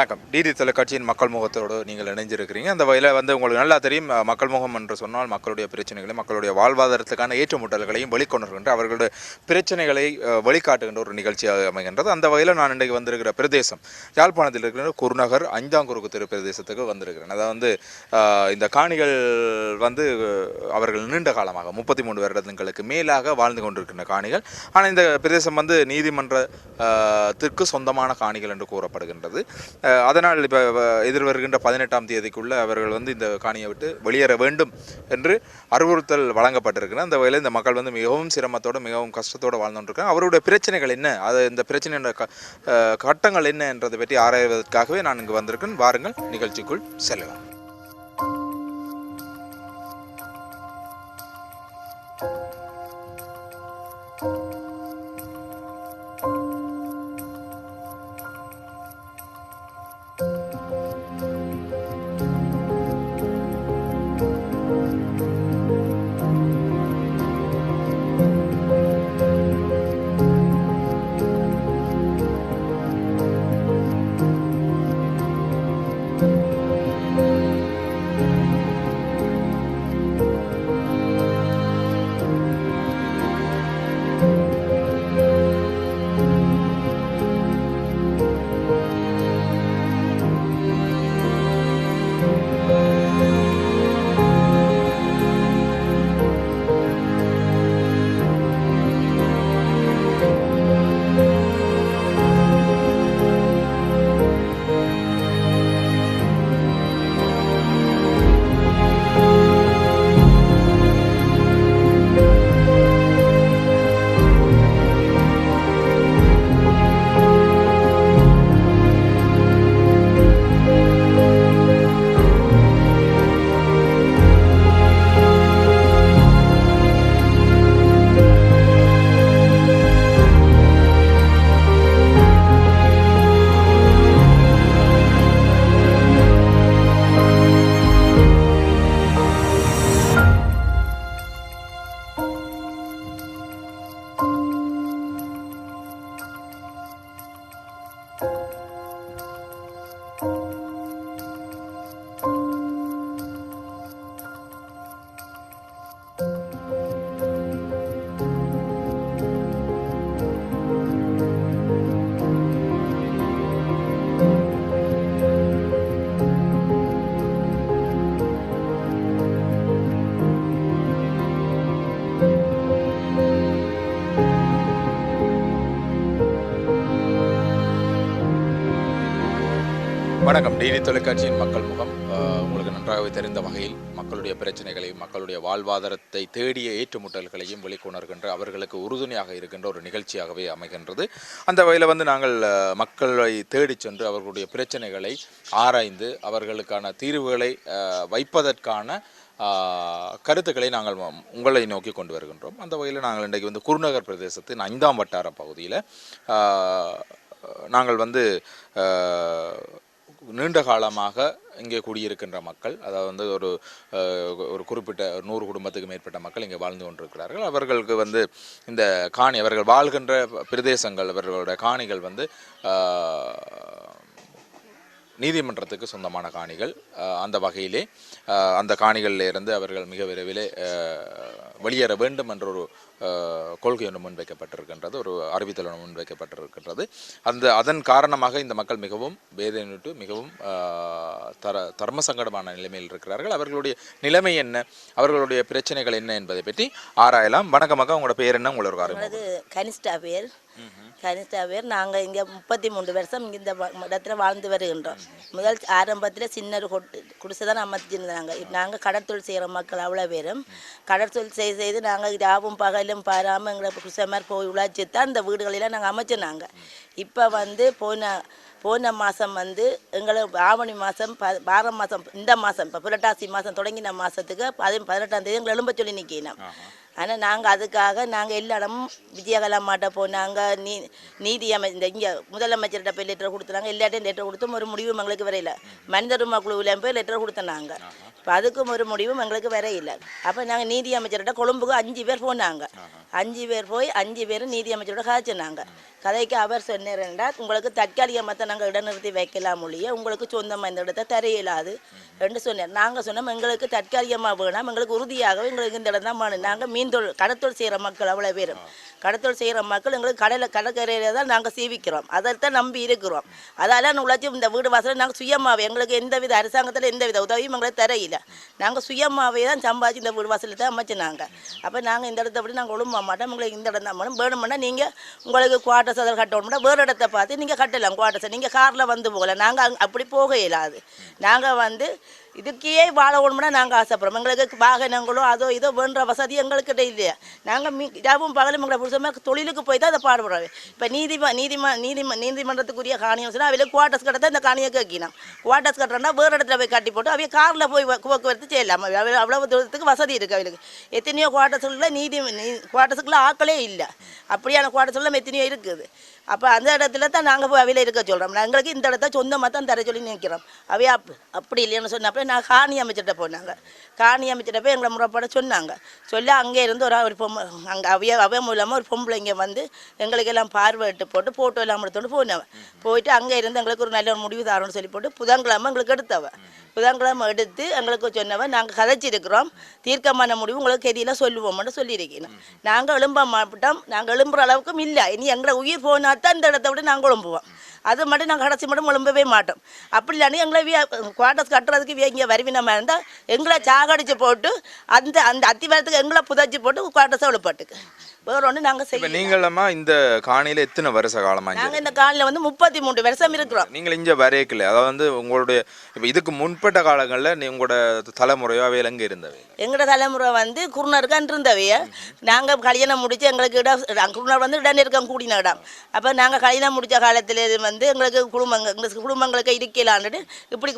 வணக்கம். டிடி தொலைக்காட்சியின் மக்கள் முகத்தோடு நீங்கள் இணைஞ்சிருக்கிறீங்க. அந்த வகையில் வந்து உங்களுக்கு நல்லா தெரியும் மக்கள் முகம் என்று சொன்னால் மக்களுடைய பிரச்சனைகளை மக்களுடைய வாழ்வாதாரத்துக்கான ஏற்றுமுட்டல்களையும் வெளிக்கொணர்கின்ற அவர்களுடைய பிரச்சனைகளை வழிகாட்டுகின்ற வெளிக்காட்டுகின்ற ஒரு நிகழ்ச்சியாக அமைகின்றது. அந்த வகையில் நான் இன்றைக்கு வந்திருக்கிற பிரதேசம் யாழ்ப்பாணத்தில் இருக்கிற குருநகர் அஞ்சாங்குறுக்கு தெரு பிரதேசத்துக்கு வந்திருக்கிறேன். அதாவது வந்து இந்த காணிகள் வந்து அவர்கள் நீண்ட காலமாக முப்பத்தி மூணு வருடங்களுக்கு மேலாக வாழ்ந்து கொண்டிருக்கின்ற காணிகள். ஆனால் இந்த பிரதேசம் வந்து நீதிமன்றத்திற்கு சொந்தமான காணிகள் என்று கூறப்படுகின்றது. அதை அதனால் இப்போ எதிர் வருகின்ற பதினெட்டாம் தேதிக்குள்ள அவர்கள் வந்து இந்த காணியை விட்டு வெளியேற வேண்டும் என்று அறிவுறுத்தல் வழங்கப்பட்டிருக்கிறது அந்த வகையில் இந்த மக்கள் வந்து மிகவும் சிரமத்தோடு மிகவும் கஷ்டத்தோடு வாழ்ந்துட்டுருக்காங்க அவருடைய பிரச்சனைகள் என்ன? அது இந்த பிரச்சனையோட க கட்டங்கள் என்ன என்றதை பற்றி ஆராய்வதற்காகவே நான் இங்கு வந்திருக்கேன். வாருங்கள் நிகழ்ச்சிக்குள் செல்லலாம். வணக்கம். டிடி தொலைக்காட்சியின் மக்கள் முகம் உங்களுக்கு நன்றாகவே தெரிந்த வகையில் மக்களுடைய பிரச்சனைகளையும் மக்களுடைய வாழ்வாதாரத்தை தேடிய ஏற்றுமுட்டல்களையும் வெளிக்கொணர்கின்ற அவர்களுக்கு உறுதுணையாக இருக்கின்ற ஒரு நிகழ்ச்சியாகவே அமைகின்றது. அந்த வகையில் வந்து நாங்கள் மக்களை தேடிச் சென்று அவர்களுடைய பிரச்சனைகளை ஆராய்ந்து அவர்களுக்கான தீர்வுகளை வைப்பதற்கான கருத்துக்களை நாங்கள் உங்களை நோக்கி கொண்டு வருகின்றோம். அந்த வகையில் நாங்கள் இன்றைக்கு வந்து குருநகர் பிரதேசத்தின் ஐந்தாம் வட்டார பகுதியில் நாங்கள் வந்து நீண்ட காலமாக இங்கே குடியிருக்கின்ற மக்கள் அதாவது வந்து ஒரு ஒரு குறிப்பிட்ட நூறு குடும்பத்துக்கு மேற்பட்ட மக்கள் இங்கே வாழ்ந்து கொண்டிருக்கிறார்கள். அவர்களுக்கு வந்து இந்த காணி அவர்கள் வாழ்கின்ற பிரதேசங்கள் அவர்களுடைய காணிகள் வந்து நீதிமன்றத்துக்கு சொந்தமான காணிகள் அந்த வகையிலே அந்த காணிகளில் இருந்து அவர்கள் மிக விரைவிலே வெளியேற வேண்டும் என்ற ஒரு கொள்கை ஒன்று முன்வைக்கப்பட்டிருக்கின்றது ஒரு அறிவித்தல் ஒன்று முன்வைக்கப்பட்டிருக்கின்றது. அந்த அதன் காரணமாக இந்த மக்கள் மிகவும் வேதனையுற்று மிகவும் தர தர்ம சங்கடமான நிலைமையில் இருக்கிறார்கள். அவர்களுடைய நிலைமை என்ன? அவர்களுடைய பிரச்சனைகள் என்ன என்பதை பற்றி ஆராயலாம். வணக்கம் அக்கா உங்களோட பேர் என்ன? உங்களோட கனிஷ்டா பேர். கனிஷ்டா பேர் நாங்கள் இங்கே முப்பத்தி மூன்று வருஷம் இந்த இடத்துல வாழ்ந்து வருகின்றோம். முதல் ஆரம்பத்தில் சின்ன ஒரு கொட்டு குடிசை தான் அமர்த்திருந்தாங்க நாங்கள் கடற்தொழில் செய்கிற மக்கள் அவ்வளோ பேரும். கடற்தொழில் செய்து செய்து நாங்கள் ராவும் பகலும் பாராமல் எங்களை குடிசை மாதிரி போய் உழைச்சி தான் இந்த வீடுகளெல்லாம் நாங்கள் அமைச்சினாங்க இப்போ வந்து போன போன மாதம் வந்து எங்களை ஆவணி மாதம் ப பாரம் மாதம் இந்த மாதம் இப்போ புரட்டாசி மாதம் தொடங்கின மாதத்துக்கு அது பதினெட்டாம் தேதி எங்களை எழும்ப சொல்லி நிற்கணும் ஆனால் நாங்கள் அதுக்காக நாங்கள் எல்லா இடமும் விஜயகலாமாட்ட போனாங்க நீ நீதி அமை இந்த இங்கே முதலமைச்சர்கிட்ட போய் லெட்டர் கொடுத்துனாங்க எல்லாட்டையும் லெட்டர் கொடுத்தோம் ஒரு முடிவு எங்களுக்கு வரையில. மனித உரிமை குழுவில் போய் லெட்டர் கொடுத்தனாங்க இப்போ அதுக்கும் ஒரு முடிவும் எங்களுக்கு வேற இல்லை. அப்போ நாங்கள் நீதி அமைச்சர்கிட்ட கொழும்புக்கு அஞ்சு பேர் போனாங்க. அஞ்சு பேர் போய் அஞ்சு பேரும் நீதி அமைச்சரோட காய்ச்சினாங்க கதைக்கு அவர் சொன்னார்டா உங்களுக்கு தற்காலிகமாக நாங்கள் இடநிறுத்தி வைக்கலாம் ஒழிய உங்களுக்கு சொந்தமாக இந்த இடத்த தர இயலாது என்று சொன்னார். நாங்கள் சொன்னோம் எங்களுக்கு தற்காலிகமாக வேணாம் எங்களுக்கு உறுதியாகவே எங்களுக்கு இந்த இடம் தான் வேணும். நாங்கள் மீன் தொழில் கடத்தொழில் செய்கிற மக்கள் அவ்வளோ பேரும் கடத்தொழில் செய்கிற மக்கள் எங்களுக்கு கடலை கடற்கரையில் தான் நாங்கள் சீவிக்கிறோம். அதைத்தான் நம்பி இருக்கிறோம். அதால உழைச்சி இந்த வீடு வாசலில் நாங்கள் சுயமாகவே எங்களுக்கு எந்த வித அரசாங்கத்தில் எந்த வித உதவியும் எங்களுக்கு தரையில நாங்கள் சுயமாகவே தான் சம்பாதிச்சு இந்த வீடு வாசலில் தான் அமைச்சினாங்க. அப்போ நாங்கள் இந்த இடத்த விட நாங்கள் ஒழும்ப மாட்டோம். உங்களுக்கு இந்த இடம் தான் வேணும். வேணும்னா நீங்கள் உங்களுக்கு குவாட்டர் அதில் கட்டணும்னா வேறு இடத்த பார்த்து நீங்கள் கட்டலாம். குவார்ட்டர்ஸை நீங்கள் காரில் வந்து போகலாம். நாங்கள் அப்படி போக இயலாது. நாங்கள் வந்து இதுக்கே வாழ நாங்கள் ஆசைப்படுறோம். எங்களுக்கு வாகனங்களோ அதோ இதோ வேண்ட வசதி எங்கள்கிட்ட இல்லையா? நாங்கள் மீ இரவும் பகலும் எங்களை புருஷமாக தொழிலுக்கு போய் தான் அதை பாடுபடுறோம் இப்போ நீதிம நீதிம நீதிம நீதிமன்றத்துக்குரிய காணியம் சொன்னால் அவையில் குவாட்டர்ஸ் கட்ட தான் இந்த காணியை கேட்கணும் குவார்ட்டர்ஸ் கட்டுறோம்னா வேறு இடத்துல போய் கட்டி போட்டு அவைய காரில் போய் போக்குவரத்து செய்யலாம். அவை அவ்வளவு தூரத்துக்கு வசதி இருக்குது அவளுக்கு. எத்தனையோ குவார்ட்டர்ஸுக்குள்ள நீதி நீ ஆக்களே இல்லை. அப்படியான குவார்ட்டர்ஸ்லாம் எத்தனையோ இருக்குது. அப்போ அந்த இடத்துல தான் நாங்கள் போய் அவையில் இருக்க சொல்கிறோம் எங்களுக்கு இந்த இடத்த சொந்தமாக தான் தர சொல்லி நிற்கிறோம் அவைய அப் அப்படி இல்லைன்னு சொன்னப்போ நான் காணி அமைச்சிட்ட போனாங்க. காணி அமைச்சிட்ட போய் எங்களை முறைப்பட சொன்னாங்க. சொல்லி அங்கே இருந்து ஒரு ஒரு பொம்மை அங்கே அவைய அவை மூலமாக ஒரு பொம்பளை இங்கே வந்து எங்களுக்கு எல்லாம் பார்வையிட்டு போட்டு ஃபோட்டோ எல்லாம் எடுத்துகிட்டு போனவன் போயிட்டு அங்கே இருந்து எங்களுக்கு ஒரு நல்ல ஒரு முடிவு தரணும்னு சொல்லி போட்டு புதன்கிழமை எங்களுக்கு எடுத்தவன் புதன்கிழமை எடுத்து எங்களுக்கு சொன்னவன் நாங்கள் கதைச்சிருக்கிறோம். தீர்க்கமான முடிவு உங்களுக்கு தெரியல சொல்லுவோம்னு சொல்லியிருக்கேன். நாங்கள் எழும்ப மாட்டோம் நாங்கள் எழும்புற அளவுக்கும் இல்லை. இனி எங்களை உயிர் போனா தான் இந்த இடத்த விட நாங்கள் குழம்புவோம் அது மட்டும் நாங்கள் கடைசி மட்டும் குழம்பவே மாட்டோம். அப்படி இல்லைன்னு எங்களை விய குவார்டர்ஸ் கட்டுறதுக்கு இங்கே வருவினமாக இருந்தால் எங்களை சாகடிச்சு போட்டு அந்த அந்த அத்திவாரத்துக்கு எங்களை புதைச்சி போட்டு குவார்ட்டர்ஸை விழுப்பாட்டுக்கு வேற ஒன்று நாங்கள் செய்ய நீங்களம்மா இந்த காணியில் எத்தனை வருஷ காலமாக நாங்கள் இந்த காலில் வந்து முப்பத்தி மூணு வருஷம் இருக்கிறோம். நீங்கள் இங்கே வரையக்கல. அதாவது வந்து உங்களுடைய இப்போ இதுக்கு முன்பட்ட காலங்களில் உங்களோட தலைமுறையோ அவையில் எங்கே இருந்தவை? எங்களோட தலைமுறை வந்து குருணருக்கான் இருந்தவைய. நாங்கள் கல்யாணம் முடிச்சு எங்களுக்கு இடம் குருணர் வந்து இடம் கூடின இடம் அப்போ நாங்கள் கல்யாணம் முடிச்ச காலத்தில் வந்து எங்களுக்கு குடும்பங்கள் எங்களுக்கு குடும்பங்களுக்கு இருக்கலான்ட்டு இப்படி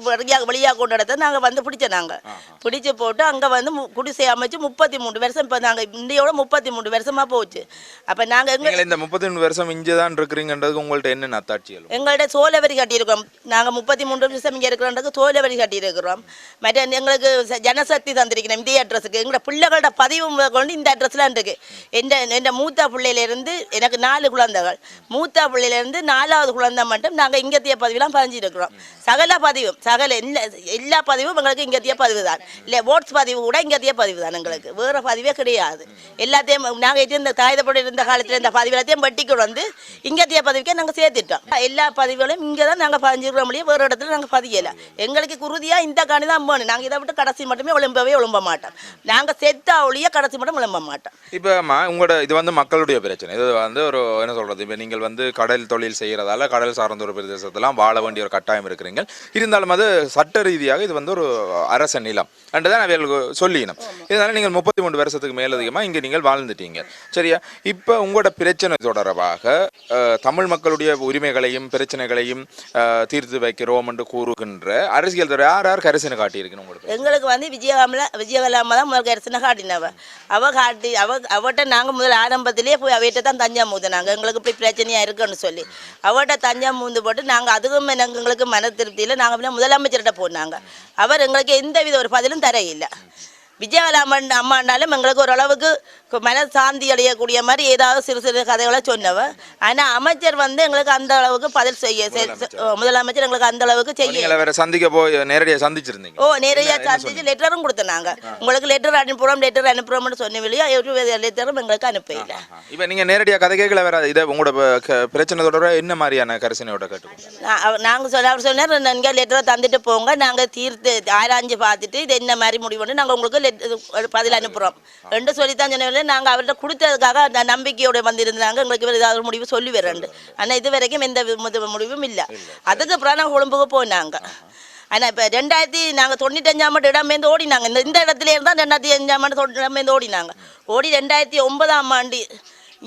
வழியாக கொண்டு இடத்த நாங்கள் வந்து பிடிச்சோம் நாங்கள் பிடிச்சு போட்டு அங்கே வந்து குடிசை அமைச்சு முப்பத்தி மூணு வருஷம் இப்போ நாங்கள் இந்தியோட முப்பத்தி மூணு வருஷமாக போச்சு. அப்போ நாங்கள் எங்க நீங்கள் இந்த முப்பத்தி ரெண்டு வருஷம் இங்கே தான் இருக்கிறீங்கன்றதுக்கு உங்கள்ட்ட என்ன அத்தாட்சிகள்? எங்கள்ட்ட சோழவரி கட்டியிருக்கோம் நாங்கள் முப்பத்தி மூன்று வருஷம் இங்கே இருக்கிறோன்றதுக்கு சோழவரி கட்டியிருக்கிறோம். மற்ற எங்களுக்கு ஜனசக்தி தந்திருக்கிறோம் இந்த அட்ரஸுக்கு எங்களோட பிள்ளைகளோட பதிவு கொண்டு இந்த அட்ரஸ்லாம் இருக்கு. எந்த எந்த மூத்த பிள்ளையிலேருந்து எனக்கு நாலு குழந்தைகள். மூத்த பிள்ளையிலேருந்து நாலாவது குழந்தை மட்டும் நாங்கள் இங்கத்திய பதிவுலாம் பதிஞ்சிருக்கிறோம். சகல பதிவும் சகல எல்லா எல்லா பதிவும் எங்களுக்கு இங்கத்திய பதிவு தான் இல்லை ஓட்ஸ் பதிவு கூட இங்கத்திய பதிவு தான் எங்களுக்கு. வேறு பதிவே கிடையாது. எல்லாத்தையும் நாங்கள் இருந்த தாயுதப்படி இருந்த காலத்தில் இந்த பதிவு எல்லாத்தையும் வெட்டிக்கு வந்து இங்கத்திய பதிவுக்கே நாங்கள் சேர்த்துட்டோம். எல்லா பதிவுகளும் இங்கே தான் நாங்கள் பதிஞ்சிருக்கிற முடியும் வேறு இடத்துல நாங்கள் பதியலை. எங்களுக்கு குருதியாக இந்த காணி தான் வேணும். நாங்கள் இதை விட்டு கடைசி மட்டுமே விளம்பவே விளம்ப மாட்டோம். நாங்கள் செத்தா ஒழிய கடைசி மட்டும் விளம்ப மாட்டோம். இப்போ உங்களோட இது வந்து மக்களுடைய பிரச்சனை. இது வந்து ஒரு என்ன சொல்றது இப்போ நீங்கள் வந்து கடல் தொழில் செய்கிறதால கடல் சார்ந்த ஒரு பிரதேசத்தெல்லாம் வாழ வேண்டிய ஒரு கட்டாயம் இருக்கிறீங்க. இருந்தாலும் அது சட்ட ரீதியாக இது வந்து ஒரு அரச நிலம். அன்று தான் அவைகளுக்கு சொல்லிக்கணும் இதனால நீங்கள் முப்பத்தி மூணு வருஷத்துக்கு மேலதிகமாக இங்கே நீங்கள் வாழ்ந்துட்டீங்க. சரியா? இப்போ உங்களோட பிரச்சனை தொடர்பாக தமிழ் மக்களுடைய உரிமைகளையும் பிரச்சனைகளையும் தீர்த்து வைக்கிறோம் என்று கூறுகின்ற அரசியல் துறை யார் யார் கரிசனை காட்டியிருக்கணும் உங்களுக்கு எங்களுக்கு வந்து விஜயகாமில் விஜயகலாம தான் முதல் கரிசனை காட்டினவ. அவ காட்டி அவ அவட்ட நாங்கள் முதல் ஆரம்பத்திலே போய் அவர்கிட்ட தான் தஞ்சா மூந்தினாங்க எங்களுக்கு இப்படி பிரச்சனையாக இருக்குன்னு சொல்லி. அவட்ட தஞ்சா மூந்து போட்டு நாங்கள் அதுவும் எங்களுக்கு மன திருப்தியில் நாங்கள் முதலமைச்சர்கிட்ட போனாங்க. அவர் எங்களுக்கு எந்த வித ஒரு பதிலும் தர இல்லை விஜயகலாமன் அம்மாண்டாலும் எங்களுக்கு ஓரளவுக்கு கு- மன சாந்தி அடையக்கூடிய மாதிரி ஏதாவது சிறு சிறு கதைகளை சொன்னவ. ஆனால் அமைச்சர் வந்து எங்களுக்கு அந்த அளவுக்கு பதில் செய்ய முதலமைச்சர். எங்களுக்கு அந்த அளவுக்கு செய்ய வேற சந்திக்க போய் நேரடியாக சந்திச்சிருந்தீங்க. ஓ நிறைய சந்திச்சு லெட்டரும் கொடுத்தனாங்க. உங்களுக்கு லெட்டர் அனுப்புறோம் லெட்டர் அனுப்புறோம்னு சொன்ன ஒரு லெட்டரும் எங்களுக்கு அனுப்பல இப்போ நீங்கள் நேரடியாக கதை கேட்கல வேற இதை உங்களோட பிரச்சனை தொடர என்ன மாதிரியான கரிசனையோட கேட்டுக்கோங்க நாங்கள் சொல்ல அவர் சொன்னார் நீங்கள் லெட்டரை தந்துட்டு போங்க நாங்கள் தீர்த்து ஆராய்ஞ்சு பார்த்துட்டு இது என்ன மாதிரி முடிவுன்னு நாங்கள் உங்களுக்கு லெட்டர் பதில் அனுப்புகிறோம் ரெண்டு சொல்லி தான் சொன்ன நாங்கள் அவர்கிட்ட கொடுத்ததுக்காக அந்த நம்பிக்கையோட வந்திருந்தாங்க. எங்களுக்கு ஏதாவது முடிவு சொல்லி வரண்டு ஆனால் இது வரைக்கும் எந்த முடிவும் இல்லை. அதுக்கு அப்புறம் நாங்கள் கொழும்புக்கு போனாங்க. ஆனால் இப்போ ரெண்டாயிரத்தி நாங்கள் தொண்ணூத்தஞ்சாம் ஆண்டு இடமேந்து ஓடினாங்க. இந்த இந்த இடத்துல இருந்தால் ரெண்டாயிரத்தி அஞ்சாம் ஆண்டு இடமேந்து ஓடினாங்க. ஓடி ரெண்டாயிரத்தி ஒன்பதாம் ஆண்டு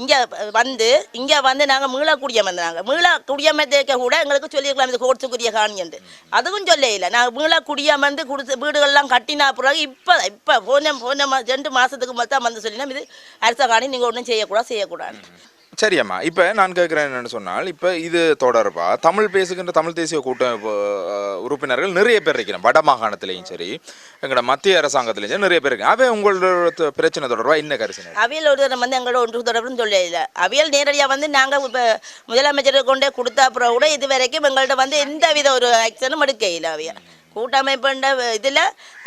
இங்கே வந்து இங்கே வந்து நாங்கள் மீளா குடியம் வந்தாங்க மீளா குடியமர்ந்தேக்க கூட எங்களுக்கு சொல்லியிருக்கலாம் இது காணி என்று. அதுவும் சொல்ல இல்லை நாங்கள் மீளா குடியம் வந்து கொடுத்து வீடுகள்லாம் கட்டினா பிறகு இப்போ இப்போ போன போன மா ரெண்டு மாதத்துக்கு மொத்தம் வந்து சொல்லினா இது அரச காணி நீங்கள் ஒன்றும் செய்யக்கூடாது செய்யக்கூடாது. சரியம்மா. இப்போ நான் கேட்குறேன் என்னன்னு சொன்னால் இப்போ இது தொடர்பாக தமிழ் பேசுகின்ற தமிழ் தேசிய கூட்ட அஹ், உறுப்பினர்கள் நிறைய பேர் இருக்கிறோம் வட மாகாணத்திலையும் சரி எங்களோட மத்திய அரசாங்கத்திலையும் சரி நிறைய பேர் இருக்கு அவன் உங்களோட பிரச்சனை தொடர்பாக என்ன கரிசனை அவியல் ஒரு தரம் வந்து எங்களோட ஒன்று தொடர்புன்னு சொல்ல இல்லை அவியல் நேரடியாக வந்து நாங்கள் இப்போ முதலமைச்சருக்கு கொண்டே கொடுத்த அப்புறம் கூட இது வரைக்கும் எங்கள்கிட்ட வந்து எந்த வித ஒரு ஆக்ஷனும் எடுக்க இல்லை அவியல். கூட்டமைப்புன்ற இதில்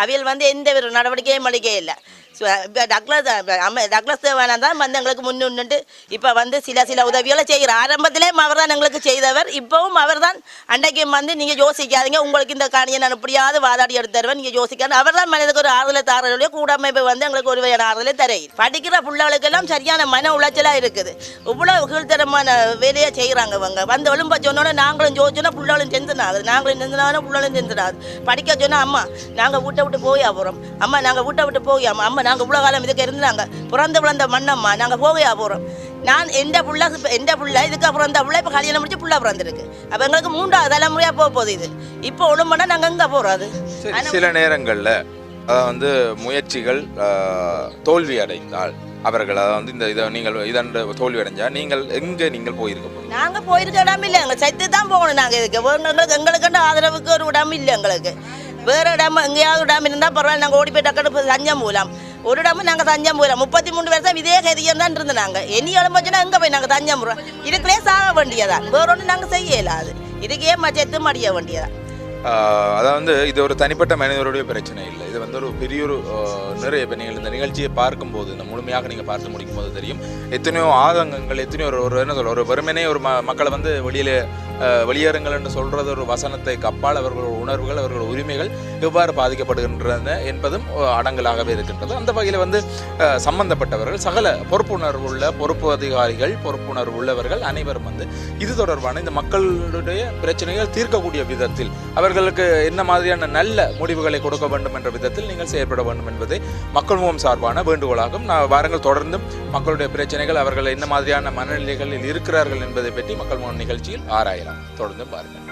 அவியல் வந்து எந்த ஒரு நடவடிக்கையும் எடுக்க இல்லை. இப்போ டக்ளஸ் அம்ம டக்ளஸ் தேவானந்தான் தான் வந்து எங்களுக்கு முன்னிட்டு இப்போ வந்து சில சில உதவிகளை செய்கிறார் ஆரம்பத்திலே அவர் தான் எங்களுக்கு செய்தவர். இப்போவும் அவர் தான் அன்றைக்கும் வந்து நீங்கள் யோசிக்காதீங்க. உங்களுக்கு இந்த காணியை நான் எப்படியாவது வாதாடி எடுத்து தருவேன். நீங்கள் யோசிக்காது அவர் தான் மனிதனுக்கு ஒரு ஆறுதலை தாரலையோ கூடமைப்பு வந்து எங்களுக்கு ஒரு ஆறுதலை தரையில் படிக்கிற பிள்ளைகளுக்கெல்லாம் சரியான மன உளைச்சலாக இருக்குது. இவ்வளோ கீழ்த்தரமான வேலையை செய்கிறாங்க அவங்க வந்து ஒழும்பா சொன்னோன்னே நாங்களும் ஜோதிச்சோன்னா பிள்ளைகளும் டென்ஷன் ஆகுது நாங்களும் டென்ஷன் ஆகுது பிள்ளைகளும் டென்ஷன் ஆகுது படிக்க சொன்னால் அம்மா நாங்கள் வீட்டை விட்டு போய் போகிறோம் அம்மா நாங்கள் வீட்டை விட்டு போயாமா அம்மா நாங்கள் இவ்வளோ காலம் இதுக்கு இருந்தாங்க. பிறந்த விழுந்த மண்ணம்மா நாங்கள் போகையா போகிறோம் நான் எந்த புள்ள எந்த புள்ள இதுக்கப்புறம் இந்த புள்ள இப்போ கல்யாணம் முடிச்சு புள்ள பிறந்திருக்கு. அப்போ எங்களுக்கு மூன்றாவது தலைமுறையாக போக போகுது இது. இப்போ ஒழும்புனா நாங்கள் எங்கே போகிறோம் அது? சில நேரங்களில் வந்து முயற்சிகள் தோல்வி அடைந்தால் அவர்கள் அதாவது வந்து இந்த இதை நீங்கள் இதன் தோல்வி அடைஞ்சால் நீங்கள் எங்கே நீங்கள் போயிருக்க போறீங்க? நாங்கள் போயிருக்க இடம் இல்லை எங்களுக்கு சைத்து தான் போகணும் நாங்கள் இதுக்கு. எங்களுக்கு எங்களுக்கு ஆதரவுக்கு ஒரு இடம் இல்லை எங்களுக்கு. வேறு இடம் எங்கேயாவது இடம் இருந்தால் பரவாயில்ல நாங்கள் ஓடி போய் டக்குனு தஞ்சம் மூலம் ஒரு இடமும் நாங்கள் தஞ்சம் முப்பத்தி மூணு வருஷம் இதே கதியம் தான் இருந்தோம் நாங்கள் இனி எழும்போச்சுன்னா எங்கே போய் நாங்கள் தஞ்சம் போகிறோம் இதுக்குள்ளே சாக வேண்டியதான் வேற ஒன்றும் நாங்கள் செய்யல அது இதுக்கே மச்சத்து மடிய வேண்டியதான் அதாவது வந்து இது ஒரு தனிப்பட்ட மனிதருடைய பிரச்சனை இல்லை. இது வந்து ஒரு பெரிய ஒரு நிறைய இப்போ நீங்கள் இந்த நிகழ்ச்சியை பார்க்கும்போது இந்த முழுமையாக நீங்கள் பார்த்து முடிக்கும் போது தெரியும். எத்தனையோ ஆதங்கங்கள் எத்தனையோ ஒரு ஒரு என்ன சொல்ல ஒரு வெறுமனே ஒரு ம மக்களை வந்து வெளியில் வெளியேறுங்கள் என்று சொல்றது ஒரு வசனத்தை கப்பால் அவர்களோட உணர்வுகள் அவர்களோட உரிமைகள் எவ்வாறு பாதிக்கப்படுகின்றன என்பதும் அடங்கலாகவே இருக்கின்றது. அந்த வகையில் வந்து சம்பந்தப்பட்டவர்கள் சகல பொறுப்புணர்வு உள்ள பொறுப்பு அதிகாரிகள் பொறுப்புணர்வு உள்ளவர்கள் அனைவரும் வந்து இது தொடர்பான இந்த மக்களுடைய பிரச்சனைகள் தீர்க்கக்கூடிய விதத்தில் அவர்களுக்கு என்ன மாதிரியான நல்ல முடிவுகளை கொடுக்க வேண்டும் என்ற விதத்தில் நீங்கள் செயற்பட வேண்டும் என்பதை மக்கள் முகம் சார்பான வேண்டுகோளாகும். நான் வாரங்கள் தொடர்ந்தும் மக்களுடைய பிரச்சனைகள் அவர்கள் என்ன மாதிரியான மனநிலைகளில் இருக்கிறார்கள் என்பதை பற்றி மக்கள் முகம் நிகழ்ச்சியில் ஆராயலாம். தொடர்ந்து பாருங்கள்.